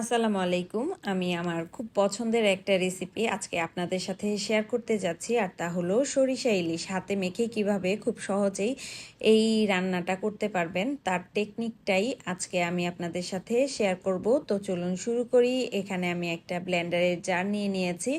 আসসালামু আলাইকুম। আমি আমার খুব পছন্দের একটা রেসিপি আজকে আপনাদের সাথে শেয়ার করতে যাচ্ছি, আর তা হলো সরিষা ইলিশ। হাতে মেখে কীভাবে খুব সহজেই এই রান্নাটা করতে পারবেন, তার টেকনিকটাই আজকে আমি আপনাদের সাথে শেয়ার করব। তো চলুন শুরু করি। এখানে আমি একটা ব্লেন্ডারের জার নিয়ে নিয়েছি।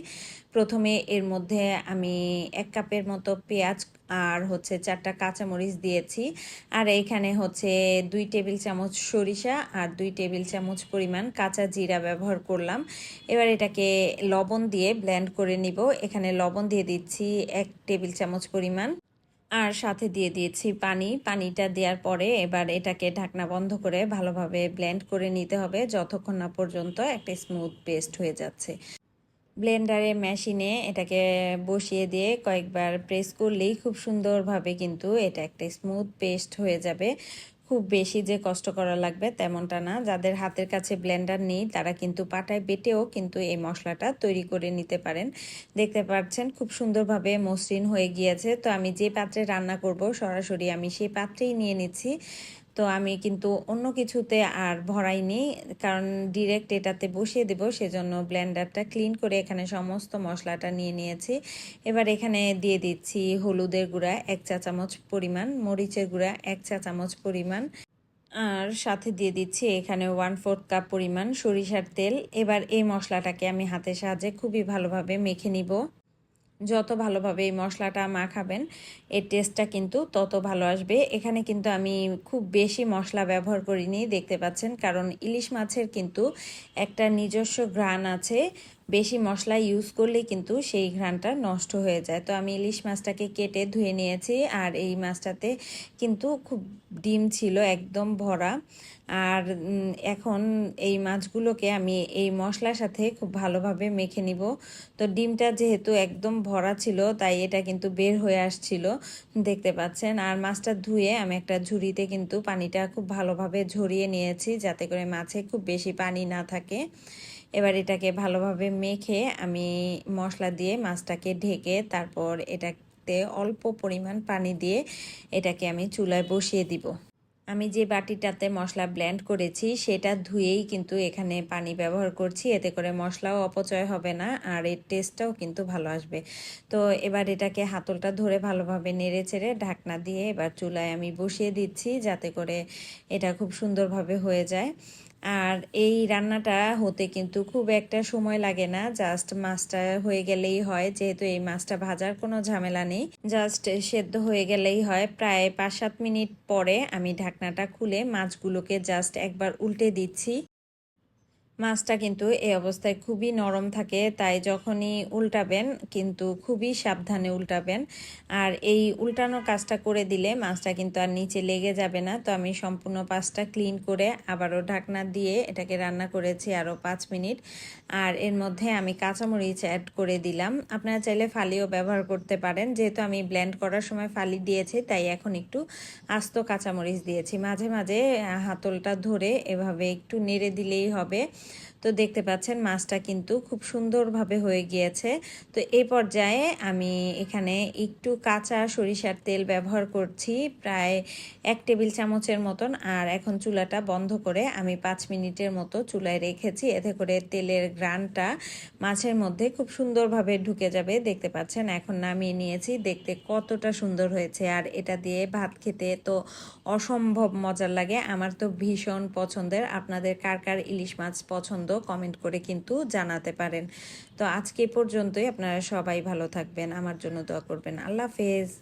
প্রথমে এর মধ্যে আমি এক কাপের মতো পেঁয়াজ আর হচ্ছে চারটা কাঁচামরিচ দিয়েছি। আর এইখানে হচ্ছে দুই টেবিল চামচ সরিষা আর দুই টেবিল চামচ পরিমাণ কাঁচা জিরা ব্যবহার করলাম। এবার এটাকে লবণ দিয়ে ব্লেন্ড করে নিব। এখানে লবণ দিয়ে দিচ্ছি এক টেবিল চামচ পরিমাণ। আর সাথে দিয়ে দিয়েছি পানি। পানিটা দেওয়ার পরে এবার এটাকে ঢাকনা বন্ধ করে ভালোভাবে ব্লেন্ড করে নিতে হবে, যতক্ষণ না পর্যন্ত একটা স্মুথ পেস্ট হয়ে যাচ্ছে। ব্লেন্ডারে, মেশিনে এটাকে বসিয়ে দিয়ে কয়েকবার প্রেস করলেই খুব সুন্দরভাবে কিন্তু এটা একটা স্মুথ পেস্ট হয়ে যাবে। খুব বেশি যে কষ্ট করা লাগবে তেমনটা না। যাদের হাতের কাছে ব্লেন্ডার নেই, তারা কিন্তু পাটায় বেটেও কিন্তু এই মশলাটা তৈরি করে নিতে পারেন। দেখতে পাচ্ছেন খুব সুন্দরভাবে মসৃণ হয়ে গিয়েছে। তো আমি যে পাত্রে রান্না করব সরাসরি আমি সেই পাত্রেই নিয়ে নিচ্ছি। তো আমি কিন্তু অন্য কিছুতে আর ভরাইনি কারণ ডিরেক্ট এটাতে বসিয়ে দেব, সেজন্য ব্লেন্ডারটা ক্লিন করে এখানে সমস্ত মশলাটা নিয়ে নিয়েছি। এবার এখানে দিয়ে দিচ্ছি হলুদের গুঁড়া, এক চা চামচ পরিমাণ, মরিচের গুঁড়া, এক চা চামচ পরিমাণ। আর সাথে দিয়ে দিচ্ছি এখানে ওয়ান ফোর্থ কাপ পরিমাণ সরিষার তেল। এবার এই মশলাটাকে আমি হাতের সাহায্যে খুবই ভালোভাবে মেখে নিব। যত ভালোভাবে এই মশলাটা মাখাবেন এর টেস্টটা কিন্তু তত ভালো আসবে। এখানে কিন্তু আমি খুব বেশি মশলা ব্যবহার করিনি, দেখতে পাচ্ছেন। কারণ ইলিশ মাছের কিন্তু একটা নিজস্ব ঘ্রাণ আছে। বেশি মশলা ইউজ করলে কিন্তু সেই ঘ্রাণটা নষ্ট হয়ে যায়। তো আমি ইলিশ মাছটাকে কেটে ধুয়ে নিয়েছি আর এই মাছটাতে কিন্তু খুব ডিম ছিল, একদম ভরা। আর এখন এই মাছগুলোকে আমি এই মশলার সাথে খুব ভালোভাবে মেখে নিব। তো ডিমটা যেহেতু একদম ভরা ছিল, তাই এটা কিন্তু বের হয়ে আসছিল, দেখতে পাচ্ছেন। আর মাছটা ধুয়ে আমি একটা ঝুড়িতে কিন্তু পানিটা খুব ভালোভাবে ঝরিয়ে নিয়েছি, যাতে করে মাছে খুব বেশি পানি না থাকে। এবার এটাকে ভালোভাবে মেখে আমি মশলা দিয়ে মাছটাকে ঢেকে তারপর এটাতে অল্প পরিমাণ পানি দিয়ে এটাকে আমি চুলায় বসিয়ে দিব। আমি যে বাটিটাতে মশলা ব্লেন্ড করেছি সেটা ধুয়েই কিন্তু এখানে পানি ব্যবহার করছি, এতে করে মশলাও অপচয় হবে না আর এর টেস্টটাও কিন্তু ভালো আসবে। তো এবার এটাকে হাতলটা ধরে ভালোভাবে নেড়ে চেড়ে ঢাকনা দিয়ে এবার চুলায় আমি বসিয়ে দিচ্ছি যাতে করে এটা খুব সুন্দরভাবে হয়ে যায়। আর এই রান্নাটা হতে কিন্তু খুব একটা সময় লাগে না জাস্ট মাছটা হয়ে গেলেই হয়, যেহেতু এই মাছটা ভাজার কোনো ঝামেলা নেই জাস্ট সেদ্ধ হয়ে গেলেই হয়। প্রায় পাঁচ সাত মিনিট পরে আমি ঢাকনাটা খুলে মাছগুলোকে জাস্ট একবার উল্টে দিচ্ছি। মাছটা কিন্তু এই অবস্থায় খুবই নরম থাকে, তাই যখনই উল্টাবেন কিন্তু খুবই সাবধানে উল্টাবেন। আর এই উল্টানোর কাজটা করে দিলে মাছটা কিন্তু আর নিচে লেগে যাবে না। তো আমি সম্পূর্ণ পাঁচটা ক্লিন করে আবারও ঢাকনা দিয়ে এটাকে রান্না করেছি আরও পাঁচ মিনিট। আর এর মধ্যে আমি কাঁচামরিচ অ্যাড করে দিলাম। আপনারা চাইলে ফালিও ব্যবহার করতে পারেন। যেহেতু আমি ব্লেন্ড করার সময় ফালি দিয়েছি, তাই এখন একটু আস্ত কাঁচামরিচ দিয়েছি। মাঝে মাঝে হাতলটা ধরে এভাবে একটু নেড়ে দিলেই হবে। তো দেখতে পাচ্ছেন মাছটা কিন্তু খুব সুন্দরভাবে হয়ে গিয়েছে। তো এই পর্যায়ে আমি এখানে একটু কাঁচা সরিষার তেল ব্যবহার করছি, প্রায় এক টেবিল চামচের মতন। আর এখন চুলাটা বন্ধ করে আমি পাঁচ মিনিটের মতো চুলায় রেখেছি। এতে করে তেলের গ্রানটা মাছের মধ্যে খুব সুন্দরভাবে ঢুকে যাবে। দেখতে পাচ্ছেন এখন নামিয়ে নিয়েছি। দেখতে কতটা সুন্দর হয়েছে। আর এটা দিয়ে ভাত খেতে তো অসম্ভব মজার লাগে। আমার তো ভীষণ পছন্দের। আপনাদের কার কার ইলিশ মাছ পছন্দ কমেন্ট করে কিন্তু জানাতে পারেন। তো আজকে পর্যন্তই। আপনারা সবাই ভালো থাকবেন। আমার জন্য দোয়া করবেন। আল্লাহ হাফেজ।